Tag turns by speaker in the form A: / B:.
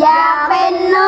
A: อย่าเป็นน้อ